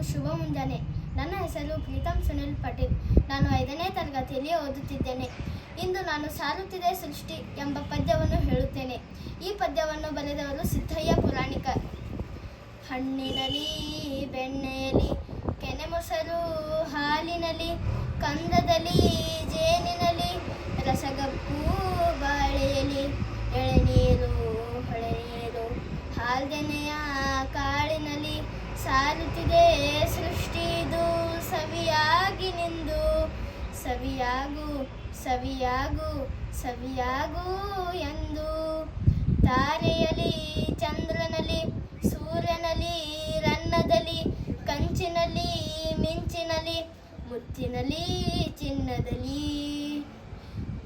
ಹಾಗೂ ಶುಭ ಮುಂಜಾನೆ ನನ್ನ ಹೆಸರು ಪ್ರೀತಮ್ ಸುನಿಲ್ ಪಟೇಲ್. ನಾನು ಐದನೇ ತರಗತಿಯಲ್ಲಿ ಓದುತ್ತಿದ್ದೇನೆ. ಇಂದು ನಾನು ಸಾರುತ್ತಿದೆ ಸೃಷ್ಟಿ ಎಂಬ ಪದ್ಯವನ್ನು ಹೇಳುತ್ತೇನೆ. ಈ ಪದ್ಯವನ್ನು ಬರೆದವರು ಸಿದ್ದಯ್ಯ ಪುರಾಣಿಕ. ಹಣ್ಣಿನಲ್ಲಿ, ಬೆಣ್ಣೆಯಲ್ಲಿ ಕೆನೆ ಮೊಸರು ಹಾಲಿನಲ್ಲಿ, ಕಂದದಲ್ಲಿ, ಜೇನಿನಲ್ಲಿ, ರಸಗಪ್ಪು, ಬಾಳೆಯಲ್ಲಿ, ಎಳೆನೀರು, ಹೊಳೆನೀರು, ಹಾಲ್ದೆನೆಯ, ಕಾಳಿನಲ್ಲಿ ಸಾರುತ್ತಿದೆ ಸವಿಯಾಗು ಸವಿಯಾಗು ಸವಿಯಾಗು ಎಂದು. ತಾರೆಯಲಿ ಚಂದ್ರನಲ್ಲಿ ಸೂರ್ಯನಲ್ಲಿ ರನ್ನದಲ್ಲಿ ಕಂಚಿನಲ್ಲಿ ಮಿಂಚಿನಲ್ಲಿ ಮುತ್ತಿನಲ್ಲಿ ಚಿನ್ನದಲ್ಲಿ.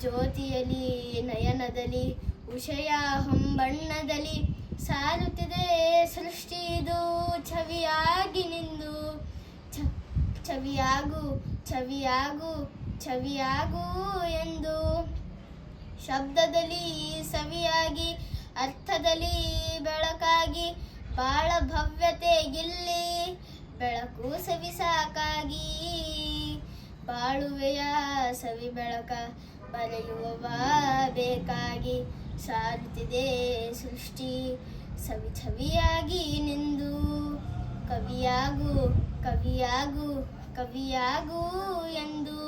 ಜ್ಯೋತಿಯಲಿ, ನಯನದಲ್ಲಿ, ಉಷಯ ಹೊಂಬಣ್ಣದಲ್ಲಿ ಸಾರುತ್ತಿದೆ ಸೃಷ್ಟಿದು ಛವಿಯಾಗಿ ನಿಂದು ಛವಿಯಾಗು ಛವಿಯಾಗು ಛವಿಯಾಗು ಎಂದು ಶಬ್ದದಲ್ಲಿ ಸವಿಯಾಗಿ, ಅರ್ಥದಲ್ಲಿ ಬೆಳಕಾಗಿ, ಬಾಳ ಭವ್ಯತೆಗಿಲ್ಲಿ ಬೆಳಕು ಸವಿ ಸಾಕಾಗಿ. ಬಾಳುವೆಯ ಸವಿ ಬೆಳಕ ಬರೆಯುವವ ಬೇಕಾಗಿ. ಸಾರುತ್ತಿದೆ ಸೃಷ್ಟಿ ಸವಿ ಛವಿಯಾಗಿ ನಿಂದು. ಕವಿಯಾಗು ಕವಿಯಾಗು ಕವಿಯಾಗು ಎಂದು.